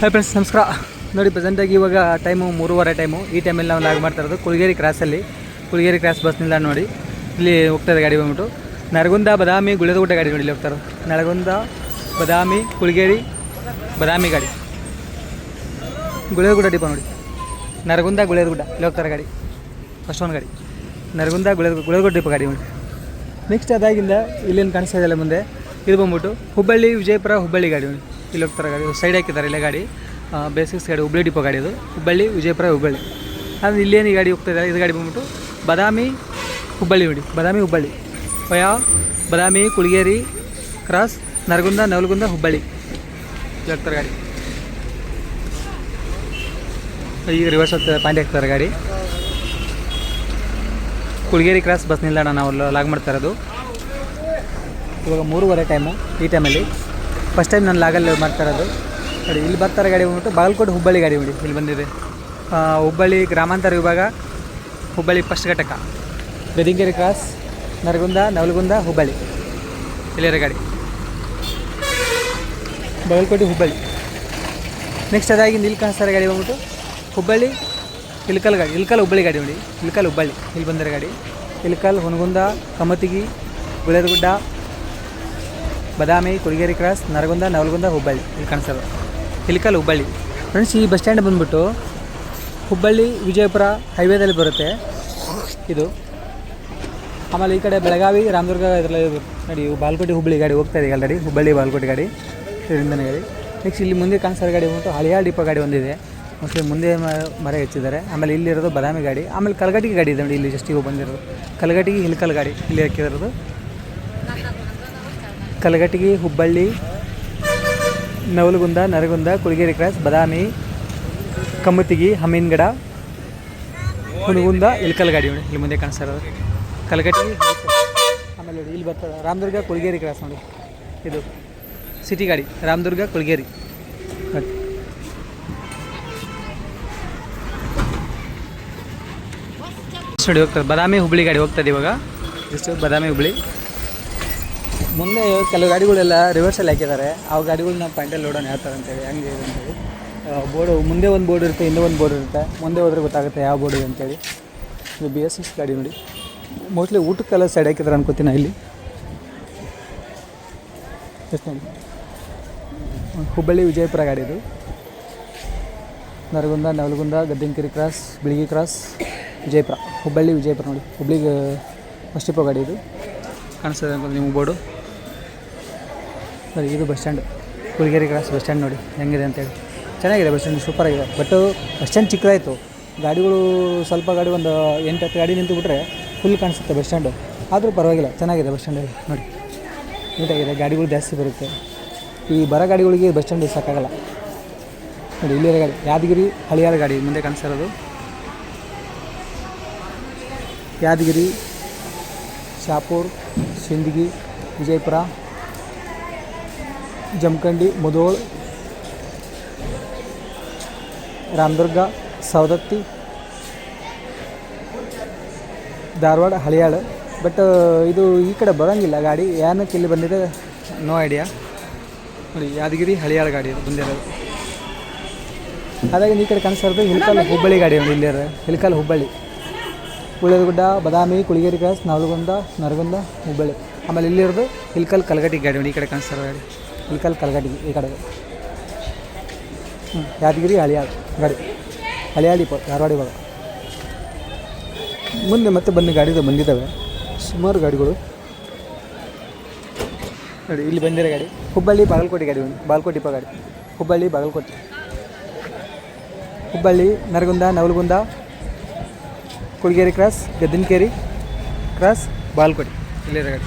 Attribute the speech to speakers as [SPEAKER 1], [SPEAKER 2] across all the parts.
[SPEAKER 1] Hi friends ನಮಸ್ಕಾರ. ನೋಡಿ ಪ್ರೆಸೆಂಟಾಗಿ ಇವಾಗ ಟೈಮು ಮೂರುವರೆ ಟೈಮು ಈ ಟೈಮಲ್ಲಿ ನಾವು ಲಾಗ್ ಮಾಡ್ತಾ ಇರೋದು ಕುಳಗೇರಿ ಕ್ರಾಸಲ್ಲಿ ಕುಳಗೇರಿ ಕ್ರಾಸ್ ಬಸ್ ನಿಲ್ದಾಣ ನೋಡಿ. ಇಲ್ಲಿ ಹೋಗ್ತಾಯಿದೆ ಗಾಡಿ ಬಂದ್ಬಿಟ್ಟು. ನರಗುಂದ ಬದಾಮಿ ಗುಳೆದಗುಡ್ಡ ಗಾಡಿ ನೋಡಿ, ಇಲ್ಲಿ ಹೋಗ್ತಾರೆ ನರಗುಂದ ಬದಾಮಿ ಕುಳಗೇರಿ ಬದಾಮಿ ಗಾಡಿ. ಗುಳೆದಗುಡ್ಡ ಡಿಪ ನೋಡಿ. ನರಗುಂದ ಗುಳೆದಗುಡ್ಡ. ಇಲ್ಲಿ ಹೋಗ್ತಾರೆ ಗಾಡಿ. ಫಸ್ಟ್ ಒಂದು ಗಾಡಿ. ನರಗುಂದ ಗುಳೆದ ಗುಳೆದಗುಡ್ಡ ಡಿಪ ಗಾಡಿ ನೋಡಿ. ನೆಕ್ಸ್ಟ್ ಅದಾಗಿಂದ ಇಲ್ಲೇನು ಕಾಣಿಸ್ತಾ ಇದೆಯಲ್ಲ ಮುಂದೆ? ಇದು ಬಂದ್ಬಿಟ್ಟು ಹುಬ್ಬಳ್ಳಿ ವಿಜಯಪುರ ಹುಬ್ಬಳ್ಳಿ ಗಾಡಿ ನೋಡಿ. ಇಲ್ಲಿ ಹೋಗ್ತಾರೆ ಗಾಡಿ ಸೈಡ್ ಹಾಕಿದ್ದಾರೆ ಇಲ್ಲೇ ಗಾಡಿ. ಬೇಸಿಕ್ಸ್ ಗಾಡಿ ಹುಬ್ಬಳ್ಳಿ ಡಿಪೋ ಗಾಡಿ ಅದು ಹುಬ್ಬಳ್ಳಿ, ವಿಜಯಪುರ, ಹುಬ್ಬಳ್ಳಿ. ಅದು ಇಲ್ಲೇನು ಈ ಗಾಡಿ ಹೋಗ್ತಾ ಇದ್ದಾರೆ? ಇದು ಗಾಡಿ ಬಂದ್ಬಿಟ್ಟು ಬಾದಾಮಿ ಹುಬ್ಬಳ್ಳಿ ನೋಡಿ. Badami Hubballi. Via, Badami, Kulageri, cross, Naragund, Navalgund, Hubballi. ಹೋಗ್ತಾರೆ ಗಾಡಿ. ಈಗ ರಿವರ್ಸ್ ಹೋಗ್ತಾರೆ ಪಾಂಡೆ ಹಾಕ್ತಾರೆ ಗಾಡಿ. ಕುಳಗೇರಿ ಕ್ರಾಸ್ ಬಸ್ ನಿಲ್ದಾಣ ನಾವು ಲಾಗ್ ಮಾಡ್ತಾ ಇರೋದು. ಇವಾಗ ಮೂರುವರೆ ಟೈಮು ಈ ಟೈಮಲ್ಲಿ ಫಸ್ಟ್ ಟೈಮ್ ನಾನು ಲಾಗಲ್ಲಿ ಮಾಡ್ತಾ ಇರೋದು. ನೋಡಿ, ಇಲ್ಲಿ ಬರ್ತಾರೆ ಗಾಡಿ ಬಂದ್ಬಿಟ್ಟು ಬಾಗಲಕೋಟೆ ಹುಬ್ಬಳ್ಳಿ ಗಾಡಿ ಬಿಡಿ ಇಲ್ಲಿ ಬಂದಿದೆ. ಹುಬ್ಬಳ್ಳಿ ಗ್ರಾಮಾಂತರ ವಿಭಾಗ, ಹುಬ್ಬಳ್ಳಿ ಫಸ್ಟ್ ಘಟಕ. ಗದಿಗೆರೆ ಕ್ರಾಸ್ ನರಗುಂದ, ನವಲಗುಂದ, ಹುಬ್ಬಳ್ಳಿ. ಇಲ್ಲಿರ ಗಾಡಿ. ಬಾಗಲಕೋಟೆ, ಹುಬ್ಬಳ್ಳಿ. ನೆಕ್ಸ್ಟ್ ಅದಾಗಿ ಇಲ್ಲಿ ಗಾಡಿ ಬಂದ್ಬಿಟ್ಟು ಹುಬ್ಬಳ್ಳಿ ಇಲ್ಕಲ್ ಗಾಡಿ ಇಲ್ಕಲ್ ಹುಬ್ಬಳ್ಳಿ ಗಾಡಿ ನೋಡಿ ಇಲ್ಕಲ್ ಹುಬ್ಬಳ್ಳಿ. ಇಲ್ಲಿ ಬಂದಿರೋ ಗಾಡಿ. ಇಲ್ಕಲ್ ಹುನಗುಂದ ಕಮತಿಗಿ ಗುಳೇದಗುಡ್ಡ ಬದಾಮಿ, ಕುರಿಗೇರಿ ಕ್ರಾಸ್, ನರಗುಂದ, ನವಲಗುಂದ, ಹುಬ್ಬಳ್ಳಿ ಇಲ್ಲಿ ಕಾಣಿಸೋದು ಇಲ್ಕಲ್ ಹುಬ್ಬಳ್ಳಿ. ಫ್ರೆಂಡ್ಸ್ ಈ ಬಸ್ ಸ್ಟ್ಯಾಂಡ್ ಬಂದ್ಬಿಟ್ಟು ಹುಬ್ಬಳ್ಳಿ, ವಿಜಯಪುರ ಹೈವೇದಲ್ಲಿ ಬರುತ್ತೆ. ಇದು. ಆಮೇಲೆ ಈ ಕಡೆ ಬೆಳಗಾವಿ, ರಾಮದುರ್ಗ ಇದರಲ್ಲಿ ನೋಡಿ ಬಾಲ್ಕೋಟೆ ಹುಬ್ಬಳ್ಳಿ ಗಾಡಿ ಹೋಗ್ತಾ ಇದೆ ಆಲ್ರೆಡಿ ಹುಬ್ಬಳ್ಳಿ ಬಾಲ್ಕೋಟೆ ಗಾಡಿ. ಇದರಿಂದನೇ ಗಾಡಿ ನೆಕ್ಸ್ಟ್ ಇಲ್ಲಿ ಮುಂದೆ ಕಾಣಿಸೋ ಗಾಡಿ ಬಂದು ಹಳಿಯಾಳ ಡಿಪೋ ಗಾಡಿ ಒಂದಿದೆ. ಮೋಸ್ಟ್ಲಿ ಮುಂದೆ ಮರ ಹೆಚ್ಚಿದ್ದಾರೆ. ಆಮೇಲೆ ಇಲ್ಲಿರೋದು ಬದಾಮಿ ಗಾಡಿ. ಆಮೇಲೆ ಕಲಗಟ್ಟಿಗೆ ಗಾಡಿ ಇದೆ ನೋಡಿ, ಇಲ್ಲಿ ಜಸ್ಟಿಗೆ ಬಂದಿರೋದು. ಕಲಗಟ್ಟಿಗೆ ಹಿಲ್ಕಲ್ ಗಾಡಿ. ಇಲ್ಲಿ ಹಾಕಿರೋದು. ಕಲಗಟ್ಟಿಗೆ ಹುಬ್ಬಳ್ಳಿ, ನವಲಗುಂದ, ನರಗುಂದ, ಕುಳಗೇರಿ ಕ್ರಾಸ್, ಬದಾಮಿ ಕಮ್ಮತಿಗಿ ಹಮೀನ್ಗಡ ಹುನಗುಂದ ಇಲ್ಕಲ್ ಗಾಡಿ ನೋಡಿ, ಇಲ್ಲಿ ಮುಂದೆ ಕಾಣಿಸ್ತಾ ಇರೋದು. ಕಲಗಟ್ಟಿಗೆ ಆಮೇಲೆ ನೋಡಿ, ಇಲ್ಲಿ ಬರ್ತದೆ. ರಾಮದುರ್ಗ, ಕುಳಗೇರಿ ಕ್ರಾಸ್ ನೋಡಿ. ಇದು ಸಿಟಿ ಗಾಡಿ, ರಾಮದುರ್ಗ, ಕುಳಗೇರಿ. ನೋಡಿ, ಹೋಗ್ತದೆ. ಬದಾಮಿ ಹುಬ್ಬಳ್ಳಿ ಗಾಡಿ ಹೋಗ್ತದೆ ಇವಾಗ. ಜಸ್ಟ್ ಬದಾಮಿ ಹುಬ್ಬಳ್ಳಿ ಮುಂದೆ ಕೆಲವು ಗಾಡಿಗಳೆಲ್ಲ ರಿವರ್ಸಲ್ಲಿ ಹಾಕಿದ್ದಾರೆ. ಆ ಗಾಡಿಗಳನ್ನ ಪಾಯಿಂಟಲ್ಲಿ ನೋಡೋಣ ಯಾವ ಥರ ಅಂತೇಳಿ, ಹಂಗೆ ಇದೆ ಅಂತೇಳಿ. ಬೋರ್ಡು, ಮುಂದೆ ಒಂದು ಬೋರ್ಡ್ ಇರುತ್ತೆ, ಹಿಂದೆ ಒಂದು ಬೋರ್ಡ್ ಇರುತ್ತೆ. ಮುಂದೆ ಹೋದ್ರೆ ಗೊತ್ತಾಗುತ್ತೆ ಯಾವ ಬೋರ್ಡ್ ಇದೆ ಅಂತೇಳಿ. ಇದು ಬಿ ಎಸ್ ಎಸ್ ಗಾಡಿ ನೋಡಿ. ಮೋಸ್ಟ್ಲಿ ಊಟಕ್ಕೆಲ್ಲ ಸೈಡ್ ಹಾಕಿದ್ರೆ ಅನ್ಕೋತೀನಿ ಇಲ್ಲಿ. ಹುಬ್ಬಳ್ಳಿ ವಿಜಯಪುರ ಗಾಡಿ ಇದು. Naragund, Navalgund, Gaddinkeri cross Bilagi cross Vijayapura. Hubballi, Vijayapura ನೋಡಿ. ಹುಬ್ಳಿಗೆ ಫಸ್ಟ್ ಇಪ್ಪ ಗಾಡಿ ಇದು. ಕಾಣಿಸ್ತದೆ ಅನ್ಕೊಂಡು ನಿಮ್ಗೆ ಬೋರ್ಡು. ಸರಿ ಇದು bus stand. Huligeri cross bus stand ನೋಡಿ, ಹೆಂಗಿದೆ ಅಂತೇಳಿ ಚೆನ್ನಾಗಿದೆ ಬಸ್ ಸ್ಟ್ಯಾಂಡ್ ಸೂಪರಾಗಿದೆ ಬಟ್ ಬಸ್ ಸ್ಟ್ಯಾಂಡ್ ಚಿಕ್ಕದಾಯಿತು. ಗಾಡಿಗಳು ಸ್ವಲ್ಪ ಗಾಡಿ ಒಂದು ಎಂಟು ಹತ್ತು ಗಾಡಿ ನಿಂತುಬಿಟ್ರೆ ಫುಲ್ ಕಾಣಿಸುತ್ತೆ ಬಸ್ ಸ್ಟ್ಯಾಂಡು. ಆದರೂ ಪರವಾಗಿಲ್ಲ, ಚೆನ್ನಾಗಿದೆ ಬಸ್ ಸ್ಟ್ಯಾಂಡಲ್ಲಿ, ನೋಡಿ. ನೀಟಾಗಿದೆ, ಗಾಡಿಗಳು ಜಾಸ್ತಿ ಬರುತ್ತೆ. ಈ ಬರ ಗಾಡಿಗಳಿಗೆ ಬಸ್ ಸ್ಟ್ಯಾಂಡ್ ಸಾಕಾಗಲ್ಲ. ನೋಡಿ, ಇಲ್ಲಿರೋ ಗಾಡಿ, ಯಾದಗಿರಿ ಹಳಿಯಾರ ಗಾಡಿ ಮುಂದೆ ಕಾಣಿಸಿರೋದು ಯಾದಗಿರಿ, ಶಾಪೂರ್, ಸಿಂದಗಿ, ವಿಜಯಪುರ ಜಮಖಂಡಿ ಮುಧೋಳ್ ರಾಮದುರ್ಗ, ಸವದತ್ತಿ, ಧಾರವಾಡ, ಹಳಿಯಾಳ. ಬಟ್ ಇದು ಈ ಕಡೆ ಬರೋಂಗಿಲ್ಲ ಗಾಡಿ. ಏನಕ್ಕೆ ಇಲ್ಲಿ ಬಂದಿದೆ? ನೋ ಐಡಿಯಾ ನೋಡಿ, ಯಾದಗಿರಿ, ಹಳಿಯಾಳ ಗಾಡಿ ಬಂದಿರೋದು. ಹಾಗಾಗಿ ಈ ಕಡೆ ಕಾಣಿಸ್ತಾ ಇರೋದು ಹಿಲ್ಕಲ್ ಹುಬ್ಬಳ್ಳಿ ಗಾಡಿ ಒಂದು ಇಲ್ಲಿ ಹಿಲ್ಕಲ್ ಹುಬ್ಬಳ್ಳಿ. ಗುಡ್ಡ ಬದಾಮಿ, ಕುಳಿಗೇರಿ ಕ್ರಾಸ್ ನವಲಗುಂದ ನರಗುಂದ, ಹುಬ್ಬಳ್ಳಿ. ಆಮೇಲೆ ಇಲ್ಲಿರೋದು ಹಿಲ್ಕಲ್ ಕಲಗಟ್ಟಿ ಗಾಡಿ ಒಂದು ಈ ಕಡೆ ಕಾಣಿಸ್ತಾರೆ ಗಾಡಿ. ಇಲ್ಕಲ್ ಕಲ್ಗಟ್ಟಿ ಈ ಕಡೆ. ಹ್ಞೂ ಯಾದಗಿರಿ ಹಳಿಯಾಳ ಗಾಡಿ. ಹಳಿಯಾಳಿ ಡಿಪೋ ಧಾರವಾಡ ಇವಾಗ ಮುಂದೆ ಮತ್ತೆ ಬನ್ನಿ ಗಾಡಿದು ಬಂದಿದ್ದಾವೆ. ಸುಮಾರು ಗಾಡಿಗಳು. ನೋಡಿ ಇಲ್ಲಿ ಬಂದಿರೋ ಗಾಡಿ. ಹುಬ್ಬಳ್ಳಿ ಬಾಗಲಕೋಟೆ ಗಾಡಿ ಒಂದು ಬಾಗಲಕೋಟೆ ಡಿಪೋ ಗಾಡಿ. ಹುಬ್ಬಳ್ಳಿ ಬಾಗಲಕೋಟೆ. ಹುಬ್ಬಳ್ಳಿ ನರಗುಂದ ನವಲಗುಂದ ಕುಳಗೇರಿ ಕ್ರಾಸ್ ಗದ್ದಿನಕೇರಿ ಕ್ರಾಸ್ ಬಾಲ್ಕೋಟೆ ಇಲ್ಲಿರೋ ಗಾಡಿ.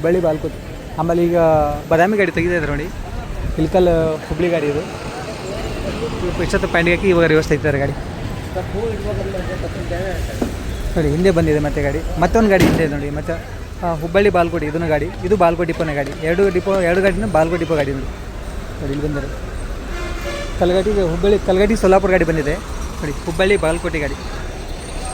[SPEAKER 1] ಹುಬ್ಬಳ್ಳಿ ಬಾಲ್ಕು ಆಮೇಲೆ ಈಗ ಬದಾಮಿ ಗಾಡಿ ತೆಗಿತಿದ್ದಾರೆ ನೋಡಿ. ಇಲ್ಕಲ್ ಹುಬ್ಬಳ್ಳಿ ಗಾಡಿ ಇದು. ಇಷ್ಟೊತ್ತು ಪ್ಯಾಂಡಿಗೆ ಹಾಕಿ ಇವಾಗ ರಿವರ್ಸ್ ತೆಗಿತಾರೆ ಗಾಡಿ. ನೋಡಿ, ಹಿಂದೆ ಬಂದಿದೆ ಮತ್ತೆ ಗಾಡಿ. ಮತ್ತೊಂದು ಗಾಡಿ ಹಿಂದೆ ಇದೆ ನೋಡಿ, ಮತ್ತೆ ಹುಬ್ಬಳ್ಳಿ ಬಾಲ್ಕೋಟಿ ಇದನ್ನು ಗಾಡಿ. ಇದು ಬಾಲ್ಕೋಟೆ ಡಿಪೋನೇ ಗಾಡಿ. ಎರಡು ಡಿಪೋ, ಎರಡು ಗಾಡಿನ ಬಾಲ್ಕೋಟಿ ಡಿಪೋ ಗಾಡಿ ನೋಡಿ. ನೋಡಿ, ಇಲ್ಲಿ ಬಂದರು ಕಲ್ಗಟ್ಟಿಗೆ ಹುಬ್ಬಳ್ಳಿ, ಕಲ್ಗಟ್ಟಿ ಸೊಲ್ಲಾಪುರ ಗಾಡಿ ಬಂದಿದೆ. ನೋಡಿ, ಹುಬ್ಬಳ್ಳಿ ಬಾಲ್ಕೋಟಿ ಗಾಡಿ.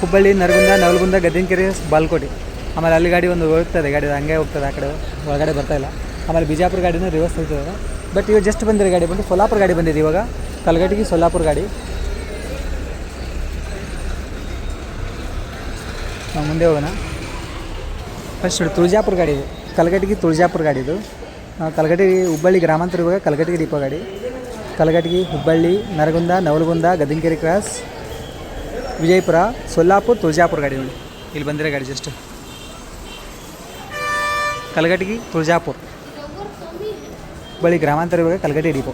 [SPEAKER 1] ಹುಬ್ಬಳ್ಳಿ ನರಗುಂದ, ನವಲಗುಂದ, ಗದ್ದಿನಕೆರೆ, ಬಾಲ್ಕೋಟೆ. ಆಮೇಲೆ ಅಲ್ಲಿ ಗಾಡಿ ಒಂದು ಹೋಗ್ತದೆ, ಗಾಡಿ ಹಂಗೆ ಹೋಗ್ತದೆ ಆ ಕಡೆ, ಒಳಗಡೆ ಬರ್ತಾ ಇಲ್ಲ. ಆಮೇಲೆ ಬಿಜಾಪುರ ಗಾಡಿನೂ ರಿವರ್ಸ್ ಹೋಗ್ತದೆ ಬಟ್ ಇವಾಗ ಜಸ್ಟ್ ಬಂದಿರೋ ಗಾಡಿ ಬಂದು ಸೊಲ್ಲಾಪುರ ಗಾಡಿ ಬಂದಿದೆ ಇವಾಗ. ಕಲ್ಗಟ್ಟಿಗೆ ಸೊಲ್ಲಾಪುರ ಗಾಡಿ. ನಾವು ಮುಂದೆ ಹೋಗೋಣ. ಫಸ್ಟ್ ತುಳಜಾಪುರ ಗಾಡಿ ಇದು. ಕಲ್ಗಟ್ಟಿಗೆ ತುಳಜಾಪುರ ಗಾಡಿ ಇದು. ನಾವು ಕಲ್ಗಟ್ಟಿಗೆ ಹುಬ್ಬಳ್ಳಿ ಗ್ರಾಮಾಂತರ ಇವಾಗ ಕಲ್ಗಟ್ಟಿಗೆ ಡಿಪೋ ಗಾಡಿ. ಕಲಗಟ್ಟಿಗೆ ಹುಬ್ಬಳ್ಳಿ, ನರಗುಂದ, ನವಲಗುಂದ ಗದಿನಕೆರೆ ಕ್ರಾಸ್ ವಿಜಯಪುರ ಸೊಲ್ಲಾಪುರ ತುಳಜಾಪುರ ಗಾಡಿ ಇಲ್ಲಿ ಬಂದಿರೋ ಗಾಡಿ ಜಸ್ಟ್ ಕಲ್ಗಟ್ಟಿಗೆ ತುಳಜಾಪುರ. ಹುಬ್ಬಳ್ಳಿ ಗ್ರಾಮಾಂತರ ಇವಾಗ ಕಲ್ಗಟ್ಟಿ ಡಿಪೋ.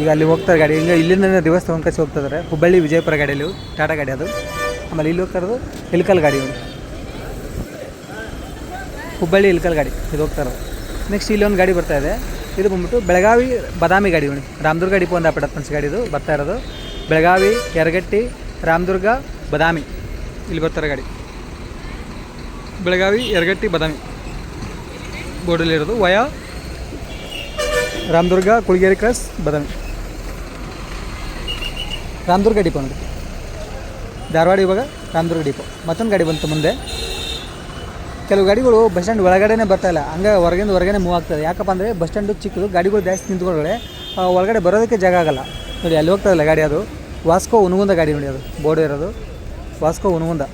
[SPEAKER 1] ಈಗ ಅಲ್ಲಿ ಹೋಗ್ತಾರೆ ಗಾಡಿ. ಈಗ ಇಲ್ಲಿಂದ ದಿವಸ ತೊಗೊಂಡ್ಕಸಿ ಹೋಗ್ತಿದ್ದಾರೆ ಹುಬ್ಬಳ್ಳಿ, ವಿಜಯಪುರ ಗಾಡಿಯಲ್ಲಿ. ಟಾಟಾ ಗಾಡಿ ಅದು. ಆಮೇಲೆ ಇಲ್ಲಿ ಹೋಗ್ತಾ ಇರೋದು ಇಲ್ಕಲ್ ಗಾಡಿ ಒಂದು. ಹುಬ್ಬಳ್ಳಿ ಇಲ್ಕಲ್ ಗಾಡಿ. ಇದು ಹೋಗ್ತಾ ಇರೋದು ನೆಕ್ಸ್ಟ್ ಇಲ್ಲಿ ಒಂದು ಗಾಡಿ ಬರ್ತಾ ಇದೆ. ಇದು ಬಂದ್ಬಿಟ್ಟು ಬೆಳಗಾವಿ ಬಾದಾಮಿ ಗಾಡಿ ಉಣಿ ರಾಮದುರ್ಗ ಡಿಪೋ ಒಂದು ಆಪೇಟ್ ಗಾಡಿ ಇದು. ಬರ್ತಾ ಇರೋದು ಬೆಳಗಾವಿ, ಯರಗಟ್ಟಿ, ರಾಮದುರ್ಗ, ಬದಾಮಿ. ಇಲ್ಲಿ ಬರ್ತಾರೆ ಗಾಡಿ. Belagavi, Yaragatti, Badami. ಬೋರ್ಡಲ್ಲಿರೋದು via, Ramdurg, Kulageri cross, Badami. Ramdurg depot ನೋಡಿ. ಧಾರವಾಡ ಇವಾಗ ರಾಮದುರ್ಗ ಡಿಪೋ. ಮತ್ತೊಂದು ಗಾಡಿ ಬಂತು ಮುಂದೆ. ಕೆಲವು ಗಾಡಿಗಳು ಬಸ್ ಸ್ಟ್ಯಾಂಡ್ ಬರ್ತಾ ಇಲ್ಲ. ಹಂಗೆ ಹೊರಗಿಂದ ಹೊರಗಡೆ ಮೂವ್ ಆಗ್ತದೆ ಯಾಕಪ್ಪ ಅಂದರೆ ಬಸ್ ಸ್ಟ್ಯಾಂಡು ಚಿಕ್ಕದು, ಗಾಡಿಗಳು ಜಾಸ್ತಿ ನಿಂತ್ಕೊಂಡ್ರೆ ಒಳಗಡೆ ಬರೋದಕ್ಕೆ ಜಾಗ ಆಗಲ್ಲ. ನೋಡಿ, ಅಲ್ಲಿ ಹೋಗ್ತದಲ್ಲ ಗಾಡಿ ಅದು. ವಾಸ್ಕೋ ಉನುಗುಂದ ಗಾಡಿ ನೋಡಿ ಅದು. ಬೋರ್ಡ್ ಇರೋದು. ವಾಸ್ಕೋ ಉನಗುಂದ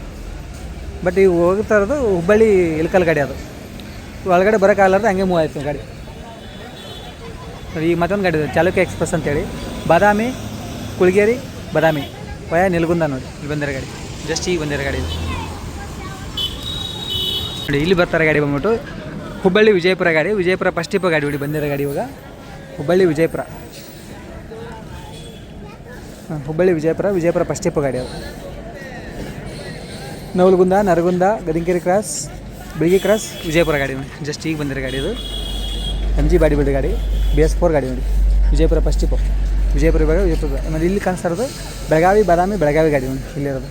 [SPEAKER 1] ಬಟ್ ಈಗ ಹೋಗ್ತಾ ಇರೋದು ಹುಬ್ಬಳ್ಳಿ ಇಳಕಲ್ ಗಾಡಿ ಅದು. ಒಳಗಡೆ ಬರೋಕ್ಕಾಗಲಾರ್ದು ಹಂಗೆ ಮೂವ್ ಆಯ್ತು ಗಾಡಿ. ಈಗ ಮತ್ತೊಂದು ಗಾಡಿ ಚಾಲುಕ್ಯ ಎಕ್ಸ್ಪ್ರೆಸ್ ಅಂತೇಳಿ. ಬಾದಾಮಿ, ಕುಳಗೇರಿ, ಬಾದಾಮಿ. ವಯ ನಿಲ್ಗುಂದ ನೋಡಿ, ಇಲ್ಲಿ ಬಂದಿರೋ ಗಾಡಿ. ಜಸ್ಟ್ ಈಗ ಬಂದಿರೋ ಗಾಡಿ ನೋಡಿ, ಇಲ್ಲಿ ಬರ್ತಾರೆ ಗಾಡಿ ಬಂದ್ಬಿಟ್ಟು. ಹುಬ್ಬಳ್ಳಿ ವಿಜಯಪುರ ಗಾಡಿ, ವಿಜಯಪುರ ಫಸ್ಟ್ ಟಿಪ್ಪ ಗಾಡಿ ಬಿಡಿ, ಬಂದಿರೋ ಗಾಡಿ ಇವಾಗ. ಹುಬ್ಬಳ್ಳಿ ವಿಜಯಪುರ. ಹುಬ್ಬಳ್ಳಿ ವಿಜಯಪುರ ವಿಜಯಪುರ ಫಸ್ಟ್ ಟಿಪ್ಪ ಗಾಡಿ ಅದು. Navalgund Naragund Gaddinkeri cross Bilagi cross. Vijayapura ಗಾಡಿ ನೋಡಿ. ಜಸ್ಟ್ ಈಗ ಬಂದಿರೋ ಗಾಡಿ ಇದು. ಎಂ ಜಿ ಬಾಡಿ ಬಿಲ್ಡ್ ಗಾಡಿ ಬಿ ಎಸ್ ಫೋರ್ ಗಾಡಿ ನೋಡಿ. ವಿಜಯಪುರ ಫಸ್ಟ್ ಇಪ್ಪು ವಿಜಯಪುರ ಇವಾಗ ವಿಜಯಪುರ. ಆಮೇಲೆ ಇಲ್ಲಿ ಕಾಣಿಸ್ತಾ ಇರೋದು ಬೆಳಗಾವಿ ಬಾದಾಮಿ ಬೆಳಗಾವಿ ಗಾಡಿ ನೋಡಿ. ಇಲ್ಲಿರೋದು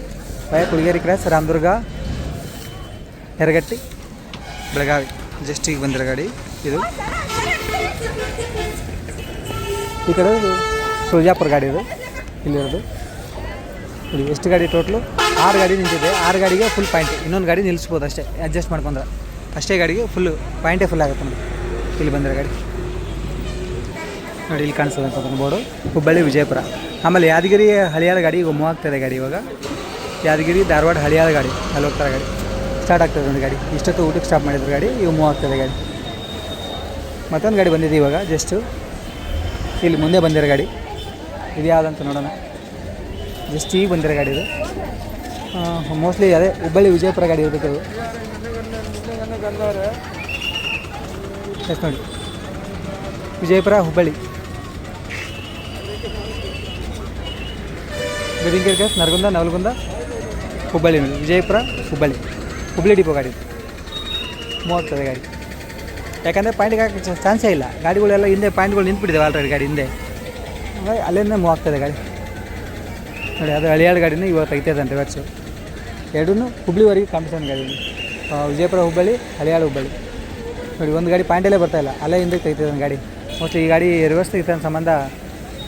[SPEAKER 1] via Kulageri cross Ramdurg Yaragatti Belagavi. Just ಈಗ ಬಂದಿರೋ ಗಾಡಿ ಇದು. ಈ ಕಡೆ ತುಳಜಾಪುರ ಗಾಡಿ ಇದು. ಇಲ್ಲಿರೋದು ನೋಡಿ, ಎಷ್ಟು ಗಾಡಿ ಟೋಟ್ಲು? ಆರು ಗಾಡಿ ನಿಂತಿದೆ. ಆರು ಗಾಡಿಗೆ ಫುಲ್ ಪಾಯಿಂಟ್ ಇನ್ನೊಂದು ಗಾಡಿ ನಿಲ್ಲಿಸ್ಬೋದು ಅಷ್ಟೇ. ಅಡ್ಜಸ್ಟ್ ಮಾಡ್ಕೊಂಡ್ರೆ. ಅಷ್ಟೇ ಗಾಡಿಗೆ ಫುಲ್ಲು ಪಾಯಿಂಟೇ ಫುಲ್ ಆಗುತ್ತೆ ನೋಡಿ. ಇಲ್ಲಿ ಬಂದಿರೋ ಗಾಡಿ. ನೋಡಿ, ಇಲ್ಲಿ ಕಾಣಿಸ್ತದೆ ಅಂತ ಬೋರ್ಡು ಹುಬ್ಬಳ್ಳಿ, ವಿಜಯಪುರ. ಆಮೇಲೆ ಯಾದಗಿರಿ ಹಳಿಯಾದ ಗಾಡಿ ಈಗ ಮೂವ್ ಆಗ್ತಾಯಿದೆ ಗಾಡಿ ಇವಾಗ. ಯಾದಗಿರಿ, ಧಾರವಾಡ ಹಳಿಯಾದ ಗಾಡಿ. ಅಲ್ಲಿ ಹೋಗ್ತಾರೆ ಗಾಡಿ. ಸ್ಟಾರ್ಟ್ ಆಗ್ತದೆ ಒಂದು ಗಾಡಿ. ಇಷ್ಟೊತ್ತು ಊಟಕ್ಕೆ ಸ್ಟಾಪ್ ಮಾಡಿದ್ರು ಗಾಡಿ. ಈಗ ಮೂವ್ ಆಗ್ತದೆ ಗಾಡಿ. ಮತ್ತೊಂದು ಗಾಡಿ ಬಂದಿದೆ ಇವಾಗ ಜಸ್ಟು ಇಲ್ಲಿ ಮುಂದೆ ಬಂದಿರೋ ಗಾಡಿ. ಇದು ಯಾವುದಂತ ನೋಡೋಣ. ಜಸ್ಟ್ ಈಗ ಬಂದಿರೋ ಗಾಡಿ ಇದು. ಮೋಸ್ಟ್ಲಿ ಅದೇ ಹುಬ್ಬಳ್ಳಿ ವಿಜಯಪುರ ಗಾಡಿ ಇರಬೇಕು ಅದು. ಎಸ್ ನೋಡಿ. ವಿಜಯಪುರ, ಹುಬ್ಬಳ್ಳಿ. ಗದಿನಕೆರೆ ಗ್ಯಾಸ್ ನರಗುಂದ, ನವಲಗುಂದ, ಹುಬ್ಬಳ್ಳಿ ನೋಡಿ. ವಿಜಯಪುರ, ಹುಬ್ಬಳ್ಳಿ. ಹುಬ್ಬಳ್ಳಿ ಡಿಪೋ ಗಾಡಿ ಮೂವತ್ತದೆ ಗಾಡಿ. ಯಾಕಂದರೆ ಪಾಯಿಂಟ್ಗೆ ಹಾಕೋಕ್ಕೆ ಚಾನ್ಸೇ ಇಲ್ಲ. ಗಾಡಿಗಳೆಲ್ಲ ಹಿಂದೆ ಪಾಯಿಂಟ್ಗಳು ನಿಂತ್ಬಿಟ್ಟಿದ್ದಾವೆ ಆಲ್ರೆಡಿ ಗಾಡಿ ಹಿಂದೆ. ಅಲ್ಲಿಂದ ಮೂವ್ ಆಗ್ತದೆ ಗಾಡಿ. ನೋಡಿ ಅದು ಹಳಿಯಾಳ ಗಾಡಿನ ಇವಾಗ ತೆಗಿತದಂತೆ ವೆಟ್ಸು ಎರಡೂ ಹುಬ್ಳಿವರೆಗೆ ಕಾಂಪಿಟೇಷನ್ ಗಾಡಿ ವಿಜಯಪುರ ಹುಬ್ಬಳ್ಳಿ, ಹಳಿಯಾಳ ಹುಬ್ಬಳ್ಳಿ. ನೋಡಿ, ಒಂದು ಗಾಡಿ ಪಾಯಿಂಟಲ್ಲೇ ಬರ್ತಾ ಇಲ್ಲ. ಅಲ್ಲೇ ಹಿಂದೆ ತೆಗಿತದೆ ಗಾಡಿ. ಮೋಸ್ಟ್ಲಿ ಈ ಗಾಡಿ ರಿವರ್ಸ್ ತೆಗಿತಾನೆ ಸಂಬಂಧ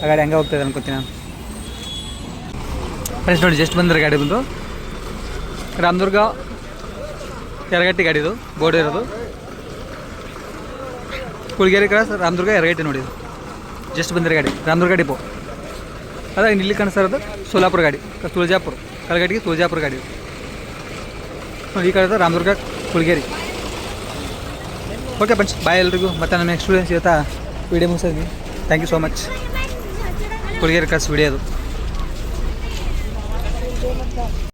[SPEAKER 1] ಆ ಗಾಡಿ ಹಂಗೆ ಹೋಗ್ತದೆ ಅನ್ಕೋತೀನಿ ನಾನು. ಫ್ರೆಂಡ್ಸ್ ನೋಡಿ ಜಸ್ಟ್ ಬಂದಿರ ಗಾಡಿ ಬಂದು. ರಾಮದುರ್ಗ ಎರಗಟ್ಟಿ ಗಾಡಿದು ಬೋರ್ಡ್ ಇರೋದು. ಕುಳಗೇರಿ ಕ್ರಾಸ್ ರಾಮದುರ್ಗ ಎರಗಟ್ಟಿ ನೋಡಿ ಜಸ್ಟ್ ಬಂದಿರೋ ಗಾಡಿ, ರಾಮದುರ್ಗ ಡಿಪೋ ಅದ ಇಲ್ಲಿ ಕಾಣಿಸ್ತಾ ಇರೋದು? ಸೋಲಾಪುರ ಗಾಡಿ. ತುಳಜಾಪುರ. ಕಲಘಾಟಿಗೆ ತುಳಜಾಪುರ ಗಾಡಿ ಈ ಕಡೆ Ramdurg, Kulageri. Okay friends bye ಎಲ್ರಿಗೂ. ಮತ್ತೆ ನಮ್ಮ ಎಕ್ಸ್ಪೀರಿಯನ್ಸ್ ಇವತ್ತಾ video ಮುಗಿಸಿದ್ವಿ. Thank you so much Kulageri video ವಿಡಿಯೋದು